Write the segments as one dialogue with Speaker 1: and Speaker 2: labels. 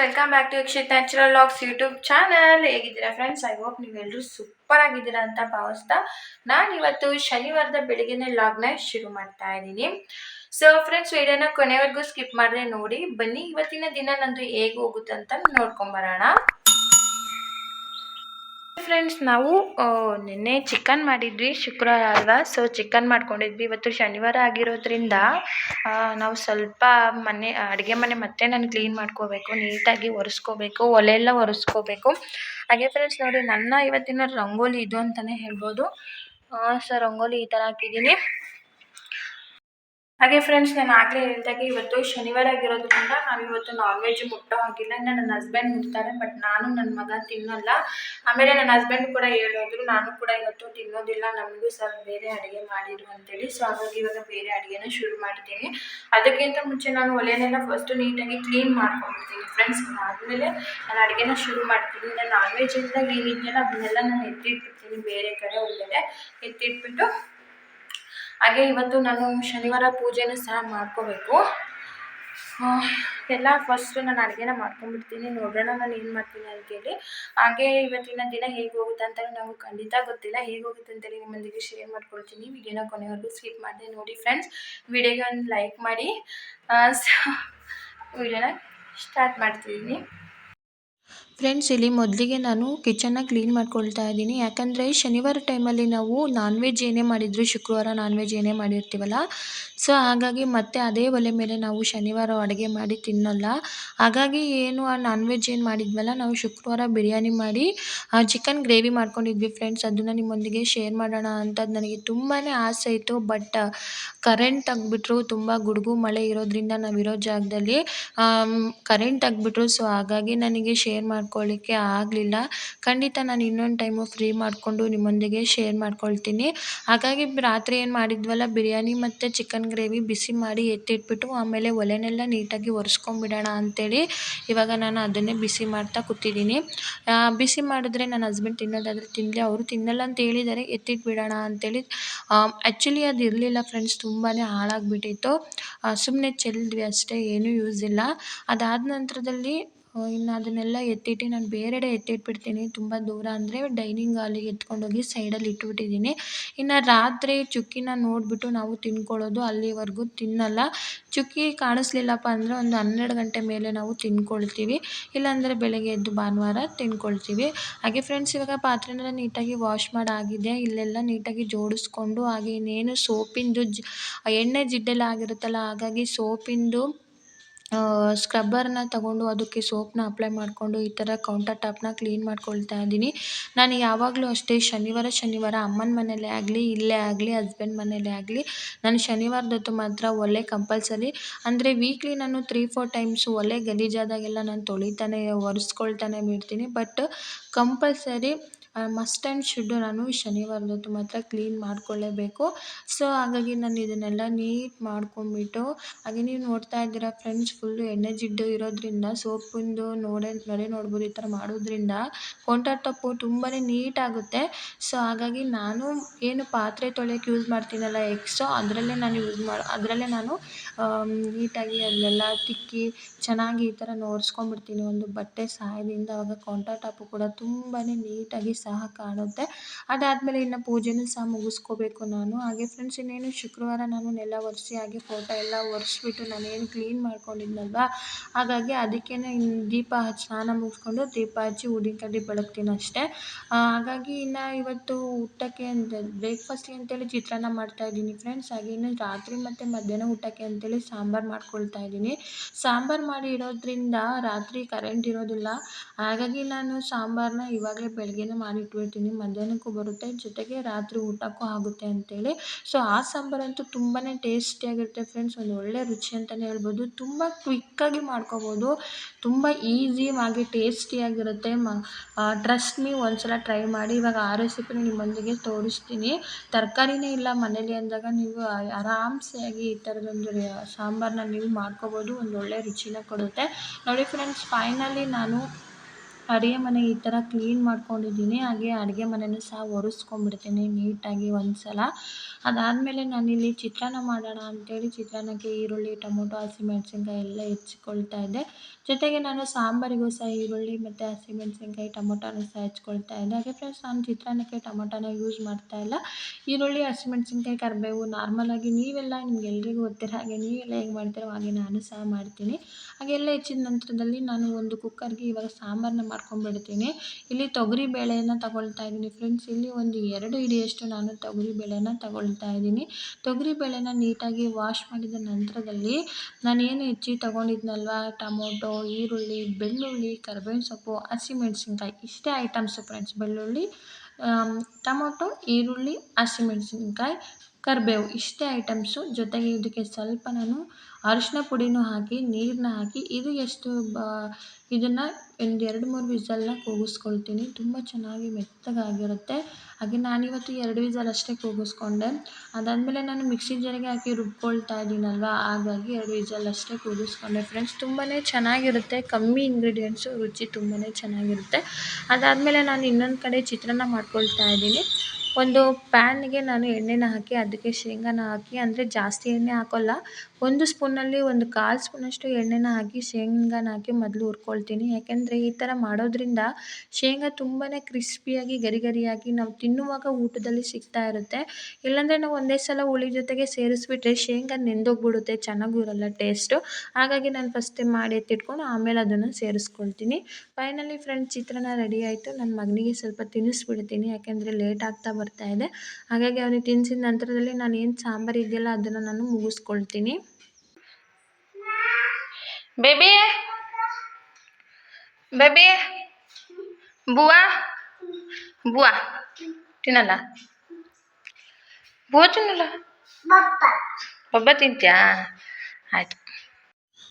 Speaker 1: Welcome back to Yakshith natural logs YouTube channel ಹೇಗಿದ್ದೀರಾ friends I hope ನೀವೆಲ್ಲರೂ super ಆಗಿದ್ದೀರಾ ಅಂತ ಭಾವಿಸ್ತಾ ನಾನು ಇವತ್ತು ಶನಿವಾರದ ಬೆಳಿಗ್ಗೆನೆ ಲಾಗ್ನ ಶುರು ಮಾಡ್ತಾ ಇದ್ದೀನಿ. ಸೊ ಫ್ರೆಂಡ್ಸ್ ವಿಡಿಯೋನ ಕೊನೆವರೆಗೂ ಸ್ಕಿಪ್ ಮಾಡಿದ್ರೆ ನೋಡಿ. ಬನ್ನಿ, ಇವತ್ತಿನ ದಿನ ನಂದು ಹೇಗೆ ಹೋಗುತ್ತೆ ಅಂತ ನೋಡ್ಕೊಂಬರೋಣ ಫ್ರೆಂಡ್ಸ್ ನಾವು ನಿನ್ನೆ ಚಿಕನ್ ಮಾಡಿದ್ವಿ, ಶುಕ್ರವಾರ ಅಲ್ವಾ? ಸೊ ಚಿಕನ್ ಮಾಡ್ಕೊಂಡಿದ್ವಿ. ಇವತ್ತು ಶನಿವಾರ ಆಗಿರೋದ್ರಿಂದ ನಾವು ಸ್ವಲ್ಪ ಮನೆ, ಅಡುಗೆ ಮನೆ ಮತ್ತೆ ನಾನು ಕ್ಲೀನ್ ಮಾಡ್ಕೋಬೇಕು, ನೀಟಾಗಿ ಒರೆಸ್ಕೋಬೇಕು, ಒಲೆ ಎಲ್ಲ ಒರೆಸ್ಕೋಬೇಕು. ಹಾಗೆ ಫ್ರೆಂಡ್ಸ್ ನೋಡಿ, ನನ್ನ ಇವತ್ತಿನ ರಂಗೋಲಿ ಇದು ಅಂತಲೇ ಹೇಳ್ಬೋದು. ಸೊ ರಂಗೋಲಿ ಈ ಥರ ಹಾಕಿದ್ದೀನಿ. ಹಾಗೆ ಫ್ರೆಂಡ್ಸ್ ನಾನು ಆಗಲೇ ಹೇಳಿದಾಗೆ ಇವತ್ತು ಶನಿವಾರ ಆಗಿರೋದ್ರಿಂದ ನಾವು ಇವತ್ತು ನಾನ್ ವೆಜ್ ಮುಟ್ಟೋ ಹಾಗಿಲ್ಲ ನನ್ನ ಹಸ್ಬೆಂಡ್ ಮುಟ್ತಾರೆ ಬಟ್ ನಾನು ನನ್ನ ಮಗ ತಿನ್ನಲ್ಲ. ಆಮೇಲೆ ನನ್ನ ಹಸ್ಬೆಂಡ್ ಕೂಡ ಹೇಳೋದ್ರು, ನಾನು ಕೂಡ ಇವತ್ತು ತಿನ್ನೋದಿಲ್ಲ, ನಮಗೂ ಸ್ವಲ್ಪ ಬೇರೆ ಅಡುಗೆ ಮಾಡಿರು ಅಂತೇಳಿ. ಸೊ ಹಾಗಾಗಿ ಇವಾಗ ಬೇರೆ ಅಡುಗೆನ ಶುರು ಮಾಡ್ತೀನಿ. ಅದಕ್ಕಿಂತ ಮುಂಚೆ ನಾನು ಒಲೆನೆಲ್ಲ ಫಸ್ಟು ನೀಟಾಗಿ ಕ್ಲೀನ್ ಮಾಡ್ಕೊಂಡ್ಬಿಡ್ತೀನಿ ಫ್ರೆಂಡ್ಸ್ ಆದಮೇಲೆ ನಾನು ಅಡುಗೆನ ಶುರು ಮಾಡ್ತೀನಿ. ನಾನು ನಾನ್ ವೆಜ್ ಇದ್ದಾಗ ಏನಿದೆಯಲ್ಲ ಅದನ್ನೆಲ್ಲ ನಾನು ಎತ್ತಿಟ್ಬಿಡ್ತೀನಿ ಬೇರೆ ಕಡೆ ಒಳ್ಳೆದೆ. ಎತ್ತಿಟ್ಬಿಟ್ಟು ಹಾಗೆ ಇವತ್ತು ನಾನು ಶನಿವಾರ ಪೂಜೆನೂ ಸಹ ಮಾಡ್ಕೋಬೇಕು. ಎಲ್ಲ ಫಸ್ಟ್ ನಾನು ಅಡುಗೆನ ಮಾಡ್ಕೊಂಡ್ಬಿಡ್ತೀನಿ. ನೋಡೋಣ ನಾನು ಏನು ಮಾಡ್ತೀನಿ ಅಂತೇಳಿ ಹಾಗೆ ಇವತ್ತಿನ ದಿನ ಹೇಗೆ ಹೋಗುತ್ತೆ ಅಂತ ನಾವು ಖಂಡಿತ ಗೊತ್ತಿಲ್ಲ. ಹೇಗೆ ಹೋಗುತ್ತೆ ಅಂತೇಳಿ ನಿಮ್ಮೊಂದಿಗೆ ಶೇರ್ ಮಾಡ್ಕೊಳ್ತೀನಿ. ವಿಡಿಯೋನ ಕೊನೆವರೆಗೂ ಸ್ಕಿಪ್ ಮಾಡಿದೆ ನೋಡಿ ಫ್ರೆಂಡ್ಸ್ ವಿಡಿಯೋಗೆ ಒಂದು ಲೈಕ್ ಮಾಡಿ. ವಿಡಿಯೋನ ಸ್ಟಾರ್ಟ್ ಮಾಡ್ತಿದ್ದೀನಿ.
Speaker 2: ಫ್ರೆಂಡ್ಸ್ ಇಲ್ಲಿ ಮೊದಲಿಗೆ ನಾನು ಕಿಚನ್ನ ಕ್ಲೀನ್ ಮಾಡ್ಕೊಳ್ತಾ ಇದ್ದೀನಿ. ಯಾಕಂದರೆ ಶನಿವಾರ ಟೈಮಲ್ಲಿ ನಾವು ನಾನ್ ವೆಜ್ ಏನೇ ಮಾಡಿದ್ರು, ಶುಕ್ರವಾರ ನಾನ್ ವೆಜ್ ಏನೇ ಮಾಡಿರ್ತೀವಲ್ಲ? ಸೊ ಹಾಗಾಗಿ ಮತ್ತೆ ಅದೇ ಒಲೆ ಮೇಲೆ ನಾವು ಶನಿವಾರ ಅಡುಗೆ ಮಾಡಿ ತಿನ್ನಲ್ಲ. ಹಾಗಾಗಿ ಏನು ಆ ನಾನ್ ವೆಜ್ ಏನು ಮಾಡಿದ್ವಲ್ಲ, ನಾವು ಶುಕ್ರವಾರ ಬಿರಿಯಾನಿ ಮಾಡಿ ಚಿಕನ್ ಗ್ರೇವಿ ಮಾಡ್ಕೊಂಡಿದ್ವಿ ಫ್ರೆಂಡ್ಸ್ ಅದನ್ನು ನಿಮ್ಮೊಂದಿಗೆ ಶೇರ್ ಮಾಡೋಣ ಅಂತ ನನಗೆ ತುಂಬಾ ಆಸೆ ಇತ್ತು. ಬಟ್ ಕರೆಂಟ್ ತೆಗ್ಬಿಟ್ರು ತುಂಬ ಗುಡುಗು ಮಳೆ ಇರೋದ್ರಿಂದ ನಾವಿರೋ ಜಾಗದಲ್ಲಿ ಕರೆಂಟ್ ತೆಗ್ಬಿಟ್ರು ಸೊ ಹಾಗಾಗಿ ನನಗೆ ಶೇರ್ ಮಾಡ್ಕೊಳ್ಳಿಕ್ಕೆ ಆಗಲಿಲ್ಲ. ಖಂಡಿತ ನಾನು ಇನ್ನೊಂದು ಟೈಮು ಫ್ರೀ ಮಾಡಿಕೊಂಡು ನಿಮ್ಮೊಂದಿಗೆ ಶೇರ್ ಮಾಡ್ಕೊಳ್ತೀನಿ. ಹಾಗಾಗಿ ರಾತ್ರಿ ಏನು ಮಾಡಿದ್ವಲ್ಲ, ಬಿರಿಯಾನಿ ಮತ್ತು ಚಿಕನ್ ಗ್ರೇವಿ ಬಿಸಿ ಮಾಡಿ ಎತ್ತಿಟ್ಬಿಟ್ಟು ಆಮೇಲೆ ಒಲೆನೆಲ್ಲ ನೀಟಾಗಿ ಒರೆಸ್ಕೊಂಬಿಡೋಣ ಅಂತೇಳಿ ಇವಾಗ ನಾನು ಅದನ್ನೇ ಬಿಸಿ ಮಾಡ್ತಾ ಕೂತಿದ್ದೀನಿ. ಬಿಸಿ ಮಾಡಿದ್ರೆ ನನ್ನ ಹಸ್ಬೆಂಡ್ ತಿನ್ನೋದಾದರೆ ತಿನ್ನಲಿ ಅವರು ತಿನ್ನಲ್ಲ ಅಂತ ಹೇಳಿದ್ದಾರೆ ಎತ್ತಿಟ್ಬಿಡೋಣ ಅಂತೇಳಿ. ಆ್ಯಕ್ಚುಲಿ ಅದು ಇರಲಿಲ್ಲ ಫ್ರೆಂಡ್ಸ್ ತುಂಬಾ ಹಾಳಾಗಿಬಿಟ್ಟಿತ್ತು. ಸುಮ್ಮನೆ ಚೆಲ್ಲಿದ್ವಿ ಅಷ್ಟೇ, ಏನೂ ಯೂಸ್ ಇಲ್ಲ. ಅದಾದ ನಂತರದಲ್ಲಿ ಇನ್ನು ಅದನ್ನೆಲ್ಲ ಎತ್ತಿಟ್ಟು ನಾನು ಬೇರೆಡೆ ಎತ್ತಿಟ್ಬಿಡ್ತೀನಿ. ತುಂಬ ದೂರ ಅಂದರೆ ಡೈನಿಂಗ್ ಹಾಲಿಗೆ ಎತ್ಕೊಂಡೋಗಿ ಸೈಡಲ್ಲಿ ಇಟ್ಬಿಟ್ಟಿದ್ದೀನಿ. ಇನ್ನು ರಾತ್ರಿ ಚುಕ್ಕಿನ ನೋಡಿಬಿಟ್ಟು ನಾವು ತಿನ್ಕೊಳ್ಳೋದು ಅಲ್ಲಿವರೆಗೂ ತಿನ್ನಲ್ಲ. ಚುಕ್ಕಿ ಕಾಣಿಸ್ಲಿಲ್ಲಪ್ಪ ಅಂದರೆ ಒಂದು ಹನ್ನೆರಡು ಗಂಟೆ ಮೇಲೆ ನಾವು ತಿನ್ಕೊಳ್ತೀವಿ. ಇಲ್ಲಾಂದರೆ ಬೆಳಗ್ಗೆ ಎದ್ದು ಭಾನುವಾರ ತಿನ್ಕೊಳ್ತೀವಿ. ಹಾಗೆ ಫ್ರೆಂಡ್ಸ್ ಇವಾಗ ಪಾತ್ರೆನೆಲ್ಲ ನೀಟಾಗಿ ವಾಶ್ ಮಾಡಾಗಿದೆ ಇಲ್ಲೆಲ್ಲ ನೀಟಾಗಿ ಜೋಡಿಸ್ಕೊಂಡು, ಹಾಗೆ ಇನ್ನೇನು ಸೋಪಿಂದು ಜ್, ಎಣ್ಣೆ ಜಿಡ್ಡೆಲ್ಲ ಆಗಿರುತ್ತಲ್ಲ, ಹಾಗಾಗಿ ಸೋಪಿಂದು ಸ್ಕ್ರಬ್ಬರ್ನ ತಗೊಂಡು ಅದಕ್ಕೆ ಸೋಪನ್ನ ಅಪ್ಲೈ ಮಾಡಿಕೊಂಡು ಈ ಥರ ಕೌಂಟರ್ ಟಾಪನ್ನ ಕ್ಲೀನ್ ಮಾಡ್ಕೊಳ್ತಾ ಇದ್ದೀನಿ. ನಾನು ಯಾವಾಗಲೂ ಅಷ್ಟೇ ಶನಿವಾರ ಶನಿವಾರ ಅಮ್ಮನ ಮನೆಯಲ್ಲೇ ಆಗಲಿ, ಇಲ್ಲೇ ಆಗಲಿ ಹಸ್ಬೆಂಡ್ ಮನೆಯಲ್ಲೇ ಆಗಲಿ, ನಾನು ಶನಿವಾರದೊತ್ತು ಮಾತ್ರ ಒಲೆ ಕಂಪಲ್ಸರಿ ಅಂದರೆ ವೀಕ್ಲಿ ನಾನು ತ್ರೀ ಫೋರ್ ಟೈಮ್ಸ್ ಒಲೆ ಗಲೀಜಾದಾಗೆಲ್ಲ ನಾನು ತೊಳಿತಾನೆ, ಒರೆಸ್ಕೊಳ್ತಾನೆ ಬಿಡ್ತೀನಿ but compulsory must and should ನಾನು ಶನಿವಾರದೊತ್ತು ಮಾತ್ರ ಕ್ಲೀನ್ ಮಾಡಿಕೊಳ್ಳೇಬೇಕು. ಸೊ ಹಾಗಾಗಿ ನಾನು ಇದನ್ನೆಲ್ಲ ನೀಟ್ ಮಾಡ್ಕೊಂಡ್ಬಿಟ್ಟು, ಹಾಗೆ ನೀವು ನೋಡ್ತಾ ಇದ್ದೀರಾ ಫ್ರೆಂಡ್ಸ್ ಫುಲ್ಲು ಎಣ್ಣೆ ಜಿಡ್ಡು ಇರೋದ್ರಿಂದ ಸೋಪಿಂದು ನೋಡೆ ನೊರೆ ನೋಡ್ಬೋದು ಈ ಥರ ಮಾಡೋದ್ರಿಂದ ಕೌಂಟರ್ ಟಾಪು ತುಂಬಾ ನೀಟಾಗುತ್ತೆ ಸೊ ಹಾಗಾಗಿ ನಾನು ಏನು ಪಾತ್ರೆ ತೊಳೆಯೋಕ್ಕೆ ಯೂಸ್ ಮಾಡ್ತೀನಲ್ಲ ಎಕ್ಸ್ಟ್ರಾ ಅದರಲ್ಲೇ ನಾನು ಯೂಸ್ ಮಾಡಿ, ಅದರಲ್ಲೇ ನಾನು ನೀಟಾಗಿ ಅದನ್ನೆಲ್ಲ ತಿಕ್ಕಿ ಚೆನ್ನಾಗಿ ಈ ಥರ ನೋಡ್ಸ್ಕೊಂಡ್ಬಿಡ್ತೀನಿ ಒಂದು ಬಟ್ಟೆ ಸಹಾಯದಿಂದ ಆವಾಗ ಕೌಂಟರ್ ಟಾಪು ಕೂಡ ತುಂಬಾ ನೀಟಾಗಿ ಸಹ ಕಾಣುತ್ತೆ. ಅದಾದಮೇಲೆ ಇನ್ನು ಪೂಜೆನೂ ಸಹ ಮುಗಿಸ್ಕೋಬೇಕು ನಾನು. ಹಾಗೆ ಫ್ರೆಂಡ್ಸ್ ಇನ್ನೇನು ಶುಕ್ರವಾರ ನಾನು ನೆಲ ಒರೆಸಿ, ಹಾಗೆ ಫೋಟೋ ಎಲ್ಲ ಒರೆಸ್ಬಿಟ್ಟು ನಾನೇನು ಕ್ಲೀನ್ ಮಾಡ್ಕೊಂಡಿದ್ನಲ್ವಾ? ಹಾಗಾಗಿ ಅದಕ್ಕೇ ದೀಪ ಹಚ್ಚಿ ಸ್ನಾನ ಮುಗಿಸ್ಕೊಂಡು ದೀಪ ಹಚ್ಚಿ ಊದಿನ ಕಡ್ಡಿ ಬೆಳಗ್ತೀನಿ ಅಷ್ಟೇ. ಹಾಗಾಗಿ ಇನ್ನು ಇವತ್ತು ಊಟಕ್ಕೆ ಅಂತ ಬ್ರೇಕ್ಫಾಸ್ಟ್ಗೆ ಅಂತೇಳಿ ಚಿತ್ರಾನ್ನ ಮಾಡ್ತಾಯಿದ್ದೀನಿ ಫ್ರೆಂಡ್ಸ್ ಹಾಗೆ ಇನ್ನು ರಾತ್ರಿ ಮತ್ತು ಮಧ್ಯಾಹ್ನ ಊಟಕ್ಕೆ ಅಂತೇಳಿ ಸಾಂಬಾರು ಮಾಡ್ಕೊಳ್ತಾ ಇದ್ದೀನಿ. ಸಾಂಬಾರು ಮಾಡಿ ಇಡೋದ್ರಿಂದ ರಾತ್ರಿ ಕರೆಂಟ್ ಇರೋದಿಲ್ಲ. ಹಾಗಾಗಿ ನಾನು ಸಾಂಬಾರನ್ನ ಇವಾಗಲೇ ಬೆಳಗ್ಗೆನೇ ಮಾಡಿ ಇಟ್ಬಿಡ್ತೀನಿ ಮಧ್ಯಾಹ್ನಕ್ಕೂ ಬರುತ್ತೆ, ಜೊತೆಗೆ ರಾತ್ರಿ ಊಟಕ್ಕೂ ಆಗುತ್ತೆ ಅಂತೇಳಿ. ಸೊ ಆ ಸಾಂಬಾರಂತೂ ತುಂಬಾ ಟೇಸ್ಟಿಯಾಗಿರುತ್ತೆ ಫ್ರೆಂಡ್ಸ್ ಒಂದು ಒಳ್ಳೆ ರುಚಿ ಅಂತಲೇ ಹೇಳ್ಬೋದು. ತುಂಬ ಕ್ವಿಕ್ಕಾಗಿ ಮಾಡ್ಕೋಬೋದು. ತುಂಬ ಆಗಿ ಟೇಸ್ಟಿಯಾಗಿರುತ್ತೆ ಮ ಟ್ರಸ್ಟ್ ಮೀ ಒಂದ್ಸಲ ಟ್ರೈ ಮಾಡಿ. ಇವಾಗ ಆ ರೆಸಿಪಿನ ನಿಮ್ಮೊಂದಿಗೆ ತೋರಿಸ್ತೀನಿ. ತರಕಾರಿನೇ ಇಲ್ಲ ಮನೇಲಿ ಅಂದಾಗ ನೀವು ಆರಾಮ್ಸೆಯಾಗಿ ಈ ಥರದೊಂದು ಸಾಂಬಾರನ್ನ ನೀವು ಮಾಡ್ಕೋಬೋದು. ಒಂದು ಒಳ್ಳೆ ರುಚಿನ ಕೊಡುತ್ತೆ. ನೋಡಿ ಫ್ರೆಂಡ್ಸ್ ಫೈನಲಿ ನಾನು ಅಡುಗೆ ಮನೆ ಈ ಥರ ಕ್ಲೀನ್ ಮಾಡ್ಕೊಂಡಿದ್ದೀನಿ. ಹಾಗೆ ಅಡುಗೆ ಮನೆಯೂ ಸಹ ಒರೆಸ್ಕೊಂಡ್ಬಿಡ್ತೀನಿ ನೀಟಾಗಿ ಒಂದು ಸಲ ಅದಾದಮೇಲೆ ನಾನಿಲ್ಲಿ ಚಿತ್ರಾನ್ನ ಮಾಡೋಣ ಅಂಥೇಳಿ ಚಿತ್ರಾನ್ನಕ್ಕೆ ಈರುಳ್ಳಿ, ಟೊಮೊಟೊ ಹಸಿಮೆಣ್ಸಿನ್ಕಾಯಿ ಎಲ್ಲ ಹೆಚ್ಚಿಕೊಳ್ತಾ ಇದ್ದೆ. ಜೊತೆಗೆ ನಾನು ಸಾಂಬಾರಿಗೂ ಸಹ ಈರುಳ್ಳಿ ಮತ್ತು ಹಸಿಮೆಣ್ಸಿನ್ಕಾಯಿ ಟೊಮೊಟೊನೂ ಸಹ ಹೆಚ್ಕೊಳ್ತಾ ಇದ್ದೆ. ಹಾಗೆ ಫ್ರೆಂಡ್ಸ್ ನಾನು ಚಿತ್ರಾನ್ನಕ್ಕೆ ಟೊಮೊಟೊನ ಯೂಸ್ ಮಾಡ್ತಾ ಇಲ್ಲ. ಈರುಳ್ಳಿ ಹಸಿಮೆಣ್ಸಿನ್ಕಾಯಿ ಕರಿಬೇವು ನಾರ್ಮಲಾಗಿ ನೀವೆಲ್ಲ ನಿಮ್ಗೆ ಎಲ್ರಿಗೂ ಗೊತ್ತಿರೋ ಹಾಗೆ ನೀವೆಲ್ಲ ಹೇಗೆ ಮಾಡ್ತೀರೋ ಹಾಗೆ ನಾನು ಸಹ ಮಾಡ್ತೀನಿ. ಹಾಗೆಲ್ಲ ಹೆಚ್ಚಿದ ನಂತರದಲ್ಲಿ ನಾನು ಒಂದು ಕುಕ್ಕರ್ಗೆ ಇವಾಗ ಸಾಂಬಾರನ್ನ ಮಾಡ್ಕೊಂಡ್ಬಿಡ್ತೀನಿ. ಇಲ್ಲಿ ತೊಗರಿ ಬೇಳೆಯನ್ನು ತಗೊಳ್ತಾ ಇದ್ದೀನಿ ಫ್ರೆಂಡ್ಸ್ ಇಲ್ಲಿ ಒಂದು ಎರಡು ಹಿಡಿಯಷ್ಟು ನಾನು ತೊಗರಿ ಬೇಳೆನ ತಗೊಳ್ತಾ ಇದ್ದೀನಿ. ತೊಗರಿ ಬೇಳೆನ ನೀಟಾಗಿ ವಾಶ್ ಮಾಡಿದ ನಂತರದಲ್ಲಿ ನಾನು ಏನು ಹೆಚ್ಚಿ ತೊಗೊಂಡಿದ್ನಲ್ವ? ಟೊಮೊಟೊ, ಈರುಳ್ಳಿ, ಬೆಳ್ಳುಳ್ಳಿ, ಕರ್ಬೇವಿನ ಸೊಪ್ಪು ಹಸಿಮೆಣಸಿನ್ಕಾಯಿ ಇಷ್ಟೇ ಐಟಮ್ಸು ಫ್ರೆಂಡ್ಸ್ ಬೆಳ್ಳುಳ್ಳಿ ಟೊಮೊಟೊ, ಈರುಳ್ಳಿ ಹಸಿಮೆಣಸಿನ್ಕಾಯಿ ಕರಿಬೇವು. ಇಷ್ಟೇ ಐಟಮ್ಸು ಜೊತೆಗೆ ಇದಕ್ಕೆ ಸ್ವಲ್ಪ ನಾನು ಅರಿಶಿನ ಪುಡಿನೂ ಹಾಕಿ ನೀರನ್ನ ಹಾಕಿ, ಇದು ಎಷ್ಟು ಬ, ಇದನ್ನು ಒಂದು ಎರಡು ಮೂರು ವಿಸಲನ್ನ ಕೂಗಿಸ್ಕೊಳ್ತೀನಿ. ತುಂಬ ಚೆನ್ನಾಗಿ ಮೆತ್ತಗಾಗಿರುತ್ತೆ. ಹಾಗೆ ನಾನಿವತ್ತು ಎರಡು ವಿಸಲ್ ಅಷ್ಟೇ ಕೂಗಿಸ್ಕೊಂಡೆ. ಅದಾದಮೇಲೆ ನಾನು ಮಿಕ್ಸಿ ಜಾರಿಗೆ ಹಾಕಿ ರುಬ್ಕೊಳ್ತಾ ಇದ್ದೀನಲ್ವ ಹಾಗಾಗಿ ಎರಡು ವಿಸಲ್ ಅಷ್ಟೇ ಕೂಗಿಸ್ಕೊಂಡೆ. ಫ್ರೆಂಡ್ಸ್ ತುಂಬಾ ಚೆನ್ನಾಗಿರುತ್ತೆ. ಕಮ್ಮಿ ಇಂಗ್ರೀಡಿಯೆಂಟ್ಸು, ರುಚಿ ತುಂಬಾ ಚೆನ್ನಾಗಿರುತ್ತೆ. ಅದಾದಮೇಲೆ ನಾನು ಇನ್ನೊಂದು ಕಡೆ ಚಿತ್ರಾನ್ನ ಮಾಡ್ಕೊಳ್ತಾ ಇದ್ದೀನಿ. ಒಂದು ಪ್ಯಾನ್ಗೆ ನಾನು ಎಣ್ಣೆನ ಹಾಕಿ ಅದಕ್ಕೆ ಶೇಂಗಾನ ಹಾಕಿ, ಅಂದರೆ ಜಾಸ್ತಿ ಎಣ್ಣೆ ಹಾಕೋಲ್ಲ. ಒಂದು ಸ್ಪೂನಲ್ಲಿ ಒಂದು ಕಾಲು ಸ್ಪೂನಷ್ಟು ಎಣ್ಣೆನ ಹಾಕಿ, ಶೇಂಗಾನ ಹಾಕಿ ಮೊದಲು ಹುರ್ಕೊಳ್ತೀನಿ. ಯಾಕೆಂದರೆ ಈ ಥರ ಮಾಡೋದ್ರಿಂದ ಶೇಂಗಾ ತುಂಬಾ ಕ್ರಿಸ್ಪಿಯಾಗಿ ಗರಿ ಗರಿಯಾಗಿ ನಾವು ತಿನ್ನುವಾಗ ಊಟದಲ್ಲಿ ಸಿಗ್ತಾ ಇರುತ್ತೆ. ಇಲ್ಲಾಂದರೆ ನಾವು ಒಂದೇ ಸಲ ಹುಳಿ ಜೊತೆಗೆ ಸೇರಿಸ್ಬಿಟ್ರೆ ಶೇಂಗಾ ನೆಂದೋಗ್ಬಿಡುತ್ತೆ, ಚೆನ್ನಾಗೂ ಇರಲ್ಲ ಟೇಸ್ಟು ಹಾಗಾಗಿ ನಾನು ಫಸ್ಟ್ ಮಾಡಿ ಎತ್ತಿಟ್ಕೊಂಡು ಆಮೇಲೆ ಅದನ್ನು ಸೇರಿಸ್ಕೊಳ್ತೀನಿ. ಫೈನಲಿ ಫ್ರೆಂಡ್ಸ್ ಚಿತ್ರಾನ್ನ ರೆಡಿ ಆಯಿತು. ನನ್ನ ಮಗನಿಗೆ ಸ್ವಲ್ಪ ತಿನ್ನಿಸ್ಬಿಡ್ತೀನಿ ಯಾಕೆಂದರೆ ಲೇಟ್ ಆಗ್ತಾ ಬರ್ತಾ ಇದೆ. ಹಾಗಾಗಿ ಅವನಿಗೆ ತಿನ್ನಿಸಿದ ನಂತರದಲ್ಲಿ ನಾನು ಏನು ಸಾಂಬಾರು ಇದೆಯಲ್ಲ ಅದನ್ನು ನಾನು ಮುಗಿಸ್ಕೊಳ್ತೀನಿ.
Speaker 1: ಬೇಬಿ ಬೇಬಿ ಬುವಾ ಬುವಾ ತಿನ್ನಲ್ಲ? ಬುವ ತಿನ್ನಲ್ಲ? ಒಬ್ಬ ತಿಂತ್ಯಾ? ಆಯ್ತು.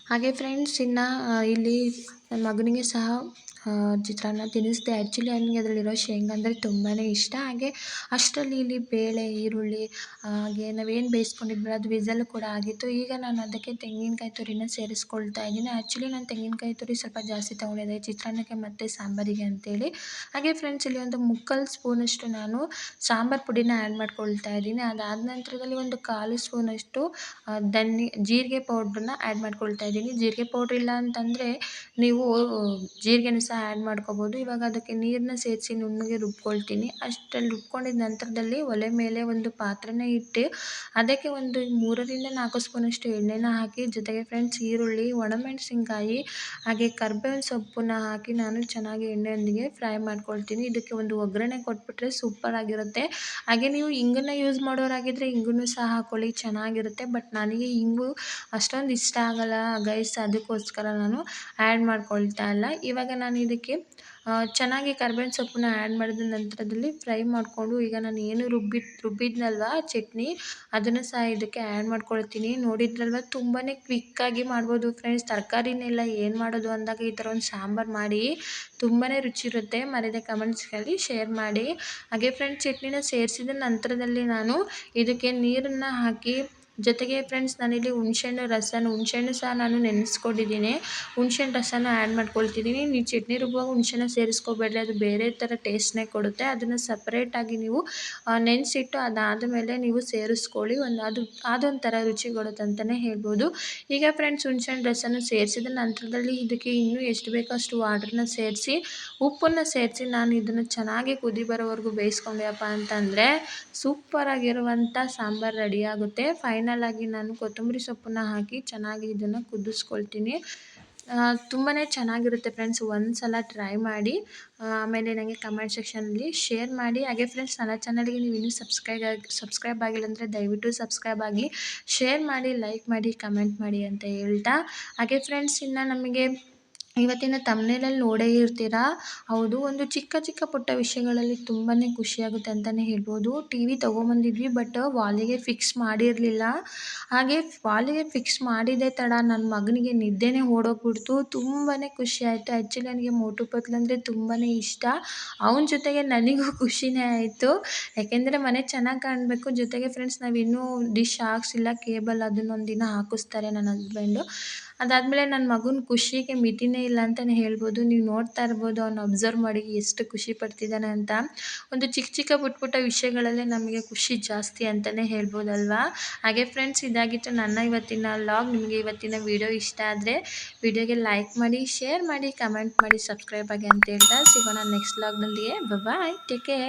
Speaker 2: ಹಾಗೆ ಫ್ರೆಂಡ್ಸ್ ಇನ್ನು ಇಲ್ಲಿ ನನ್ನ ಮಗನಿಗೆ ಸಹ ಚಿತ್ರಾನ್ನ ತಿನ್ನಿಸ್ದೆ. ಆ್ಯಕ್ಚುಲಿ ನನಗೆ ಅದರಲ್ಲಿರೋ ಶೇಂಗಾ ಅಂದರೆ ತುಂಬಾ ಇಷ್ಟ. ಹಾಗೆ ಅಷ್ಟರಲ್ಲಿ ಇಲ್ಲಿ ಬೇಳೆ, ಈರುಳ್ಳಿ, ಹಾಗೆ ನಾವೇನು ಬೇಯಿಸ್ಕೊಂಡಿದ್ವಲ್ಲ ಅದು ವಿಝಲ್ ಕೂಡ ಆಗಿತ್ತು. ಈಗ ನಾನು ಅದಕ್ಕೆ ತೆಂಗಿನಕಾಯಿ ತುರಿನ ಸೇರಿಸ್ಕೊಳ್ತಾ ಇದ್ದೀನಿ. ಆ್ಯಕ್ಚುಲಿ ನಾನು ತೆಂಗಿನಕಾಯಿ ತುರಿ ಸ್ವಲ್ಪ ಜಾಸ್ತಿ ತೊಗೊಂಡಿದ್ದೆ. ಚಿತ್ರಾನ್ನಕ್ಕೆ ಮತ್ತು ಸಾಂಬಾರಿಗೆ ಅಂತೇಳಿ. ಹಾಗೆ ಫ್ರೆಂಡ್ಸ್ ಇಲ್ಲಿ ಒಂದು ಮುಕ್ಕಾಲು ಸ್ಪೂನಷ್ಟು ನಾನು ಸಾಂಬಾರು ಪುಡಿನ ಆ್ಯಡ್ ಮಾಡ್ಕೊಳ್ತಾ ಇದ್ದೀನಿ. ಅದಾದ ನಂತರದಲ್ಲಿ ಒಂದು ಕಾಲು ಸ್ಪೂನಷ್ಟು ಧನ್ಯ ಜೀರಿಗೆ ಪೌಡ್ರನ್ನ ಆ್ಯಡ್ ಮಾಡ್ಕೊಳ್ತಾ ಇದ್ದೀನಿ. ಜೀರಿಗೆ ಪೌಡ್ರ್ ಇಲ್ಲ ಅಂತಂದರೆ ನೀವು, ಜೀರಿಗೆನೂ ಸಹ ಆ್ಯಡ್ ಮಾಡ್ಕೊಬೋದು. ಇವಾಗ ಅದಕ್ಕೆ ನೀರನ್ನ ಸೇರಿಸಿ ನುಣ್ಣಗೆ ರುಬ್ಕೊಳ್ತೀನಿ. ಅಷ್ಟ್ರಲ್ಲಿ ರುಬ್ಕೊಂಡಿದ್ದ ನಂತರದಲ್ಲಿ ಒಲೆ ಮೇಲೆ ಒಂದು ಪಾತ್ರೆನ ಇಟ್ಟು ಅದಕ್ಕೆ ಒಂದು ಮೂರರಿಂದ ನಾಲ್ಕು ಸ್ಪೂನಷ್ಟು ಎಣ್ಣೆನ ಹಾಕಿ ಜೊತೆಗೆ ಫ್ರೆಂಡ್ಸ್ ಈರುಳ್ಳಿ ಒಣಮೆಣಸಿನ್ಕಾಯಿ ಹಾಗೆ ಕರ್ಬೇವಿನ ಸೊಪ್ಪನ್ನ ಹಾಕಿ ನಾನು ಚೆನ್ನಾಗಿ ಎಣ್ಣೆಯೊಂದಿಗೆ ಫ್ರೈ ಮಾಡ್ಕೊಳ್ತೀನಿ. ಇದಕ್ಕೆ ಒಂದು ಒಗ್ಗರಣೆ ಕೊಟ್ಬಿಟ್ರೆ ಸೂಪರ್ ಆಗಿರುತ್ತೆ. ಹಾಗೆ ನೀವು ಹಿಂಗನ್ನ ಯೂಸ್ ಮಾಡೋರಾಗಿದ್ದರೆ ಹಿಂಗೂ ಸಹ ಹಾಕೊಳ್ಳಿ, ಚೆನ್ನಾಗಿರುತ್ತೆ. ಬಟ್ ನನಗೆ ಹಿಂಗು ಅಷ್ಟೊಂದು ಇಷ್ಟ ಆಗಲ್ಲ. ಗೈಸ್, ಅದಕ್ಕೋಸ್ಕರ ನಾನು ಆ್ಯಡ್ ಮಾಡ್ಕೊಳ್ತಾ ಇಲ್ಲ. ಇವಾಗ ನಾನು ಇದಕ್ಕೆ ಚೆನ್ನಾಗಿ ಕರ್ಬೇವಿನ ಸೊಪ್ಪನ್ನ ಆ್ಯಡ್ ಮಾಡಿದ ನಂತರದಲ್ಲಿ ಫ್ರೈ ಮಾಡಿಕೊಂಡು, ಈಗ ನಾನು ಏನು ರುಬ್ಬಿ, ರುಬ್ಬಿದ್ನಲ್ವ ಚಟ್ನಿ, ಅದನ್ನು ಸಹ ಇದಕ್ಕೆ ಆ್ಯಡ್ ಮಾಡ್ಕೊಳ್ತೀನಿ. ನೋಡಿದ್ರಲ್ವ ತುಂಬಾ ಕ್ವಿಕ್ಕಾಗಿ ಮಾಡ್ಬೋದು ಫ್ರೆಂಡ್ಸ್ ತರಕಾರಿನೆಲ್ಲ ಏನು ಮಾಡೋದು ಅಂದಾಗ ಈ ಥರ ಒಂದು ಸಾಂಬಾರು ಮಾಡಿ ತುಂಬಾ ರುಚಿ ಇರುತ್ತೆ. ಮರೀದೆ ಕಮೆಂಟ್ಸ್ಗಳಲ್ಲಿ ಶೇರ್ ಮಾಡಿ. ಹಾಗೆ ಫ್ರೆಂಡ್ಸ್ ಚಟ್ನಿನ ಸೇರಿಸಿದ ನಂತರದಲ್ಲಿ ನಾನು ಇದಕ್ಕೆ ನೀರನ್ನು ಹಾಕಿ ಜೊತೆಗೆ ಫ್ರೆಂಡ್ಸ್ ನಾನಿಲ್ಲಿ ಹುಣ್ಸೆಹಣ್ಣು ರಸನ, ಹುಣ್ಸೆಹಣ್ಣು ಸಹ ನಾನು ನೆನೆಸ್ಕೊಂಡಿದ್ದೀನಿ. ಹುಣ್ಸೆಹಣ್ಣು ರಸನ ಆ್ಯಡ್ ಮಾಡ್ಕೊಳ್ತಿದ್ದೀನಿ. ನೀವು ಚಟ್ನಿ ರುಬ್ಬುವಾಗ ಹುಣ್ಸೆಹಣ್ಣು ಸೇರಿಸ್ಕೋಬೇಡ್ರಿ. ಅದು ಬೇರೆ ಥರ ಟೇಸ್ಟ್ನೇ ಕೊಡುತ್ತೆ. ಅದನ್ನು ಸಪ್ರೇಟಾಗಿ ನೀವು ನೆನೆಸಿಟ್ಟು ಅದಾದ ಮೇಲೆ ನೀವು ಸೇರಿಸ್ಕೊಳ್ಳಿ. ಒಂದು ಅದು ಅದೊಂಥರ ರುಚಿ ಕೊಡುತ್ತೆ ಅಂತಲೇ ಹೇಳ್ಬೋದು. ಈಗ ಫ್ರೆಂಡ್ಸ್ ಹುಣ್ಸೆಹಣ್ಣು ರಸನ ಸೇರಿಸಿದ ನಂತರದಲ್ಲಿ ಇದಕ್ಕೆ ಇನ್ನೂ ಎಷ್ಟು ಬೇಕೋ ಅಷ್ಟು ವಾಟ್ರನ್ನ ಸೇರಿಸಿ, ಉಪ್ಪನ್ನು ಸೇರಿಸಿ ನಾನು ಇದನ್ನು ಚೆನ್ನಾಗಿ ಕುದಿ ಬರೋವರೆಗೂ ಬೇಯಿಸ್ಕೊಂಡ್ಯಪ್ಪ ಅಂತಂದರೆ ಸೂಪರಾಗಿರುವಂಥ ಸಾಂಬಾರು ರೆಡಿಯಾಗುತ್ತೆ ಫೈನಲಾಗಿ ನಾನು ಕೊತ್ತಂಬರಿ ಸೊಪ್ಪನ್ನ ಹಾಕಿ ಚೆನ್ನಾಗಿ ಇದನ್ನು ಕುದಿಸ್ಕೊಳ್ತೀನಿ. ತುಂಬಾ ಚೆನ್ನಾಗಿರುತ್ತೆ ಫ್ರೆಂಡ್ಸ್ ಒಂದು ಸಲ ಟ್ರೈ ಮಾಡಿ. ಆಮೇಲೆ ನನಗೆ ಕಮೆಂಟ್ ಸೆಕ್ಷನಲ್ಲಿ ಶೇರ್ ಮಾಡಿ. ಹಾಗೆ ಫ್ರೆಂಡ್ಸ್, ನನ್ನ ಚಾನಲ್ಗೆ ನೀವು ಇನ್ನೂ ಸಬ್ಸ್ಕ್ರೈಬ್ ಆಗಿ, ಸಬ್ಸ್ಕ್ರೈಬ್ ಆಗಿಲ್ಲ ಅಂದರೆ ದಯವಿಟ್ಟು ಸಬ್ಸ್ಕ್ರೈಬ್ ಆಗಿ ಶೇರ್ ಮಾಡಿ, ಲೈಕ್ ಮಾಡಿ, ಕಮೆಂಟ್ ಮಾಡಿ ಅಂತ ಹೇಳ್ತಾ. ಹಾಗೆ ಫ್ರೆಂಡ್ಸ್, ಇನ್ನು ನಮಗೆ ಇವತ್ತಿನ ತಮ್ನೇಲಲ್ಲಿ ನೋಡೇ ಇರ್ತೀರಾ? ಹೌದು, ಒಂದು ಚಿಕ್ಕ ಚಿಕ್ಕ ಪುಟ್ಟ ವಿಷಯಗಳಲ್ಲಿ ತುಂಬಾ ಖುಷಿಯಾಗುತ್ತೆ ಅಂತಲೇ ಹೇಳ್ಬೋದು. ಟಿ ವಿ ತೊಗೊಂಬಂದಿದ್ವಿ ಬಟ್ ವಾಲಿಗೆ ಫಿಕ್ಸ್ ಮಾಡಿರಲಿಲ್ಲ. ಹಾಗೆ ವಾಲಿಗೆ ಫಿಕ್ಸ್ ಮಾಡಿದ್ದೇ ತಡ ನನ್ನ ಮಗನಿಗೆ ನಿದ್ದೆನೇ ಓಡೋಗ್ಬಿಡ್ತು. ತುಂಬಾ ಖುಷಿ ಆಯಿತು. ಆ್ಯಕ್ಚುಲಿ ನನಗೆ ಮೋಟು ಪತ್ಲು ಅಂದರೆ ತುಂಬಾ ಇಷ್ಟ. ಅವನ ಜೊತೆಗೆ ನನಗೂ ಖುಷಿನೇ ಆಯಿತು. ಯಾಕೆಂದರೆ ಮನೆ ಚೆನ್ನಾಗಿ ಕಾಣಬೇಕು. ಜೊತೆಗೆ ಫ್ರೆಂಡ್ಸ್ ನಾವಿನ್ನೂ ಡಿಶ್ ಹಾಕ್ಸಿಲ್ಲ ಕೇಬಲ್ ಅದನ್ನೊಂದು ದಿನ ಹಾಕಿಸ್ತಾರೆ ನನ್ನ ಹಸ್ಬೆಂಡು ಅದಾದಮೇಲೆ ನನ್ನ ಮಗನ ಖುಷಿಗೆ ಮಿತಿನೇ ಇಲ್ಲ ಅಂತಲೇ ಹೇಳ್ಬೋದು. ನೀವು ನೋಡ್ತಾ ಇರ್ಬೋದು, ಅವ್ನು ಅಬ್ಸರ್ವ್ ಮಾಡಿ ಎಷ್ಟು ಖುಷಿ ಪಡ್ತಿದ್ದಾನೆ ಅಂತ. ಒಂದು ಚಿಕ್ಕ ಚಿಕ್ಕ ಪುಟ್ಟ ಪುಟ್ಟ ವಿಷಯಗಳಲ್ಲೇ ನಮಗೆ ಖುಷಿ ಜಾಸ್ತಿ ಅಂತಲೇ ಹೇಳ್ಬೋದಲ್ವಾ? ಹಾಗೆ ಫ್ರೆಂಡ್ಸ್ ಇದಾಗಿತ್ತು ನನ್ನ ಇವತ್ತಿನ ಲಾಗ್ ನಿಮಗೆ ಇವತ್ತಿನ ವಿಡಿಯೋ ಇಷ್ಟ ಆದರೆ ವಿಡಿಯೋಗೆ ಲೈಕ್ ಮಾಡಿ ಶೇರ್ ಮಾಡಿ ಕಮೆಂಟ್ ಮಾಡಿ ಸಬ್ಸ್ಕ್ರೈಬ್ ಆಗಿ ಅಂತ ಹೇಳ್ತಾ ಸಿಗೋಣ ನೆಕ್ಸ್ಟ್ ಲಾಗ್ನಲ್ಲಿಯೇ ಬಾಯ್ ಟೇಕ್ ಕೇರ್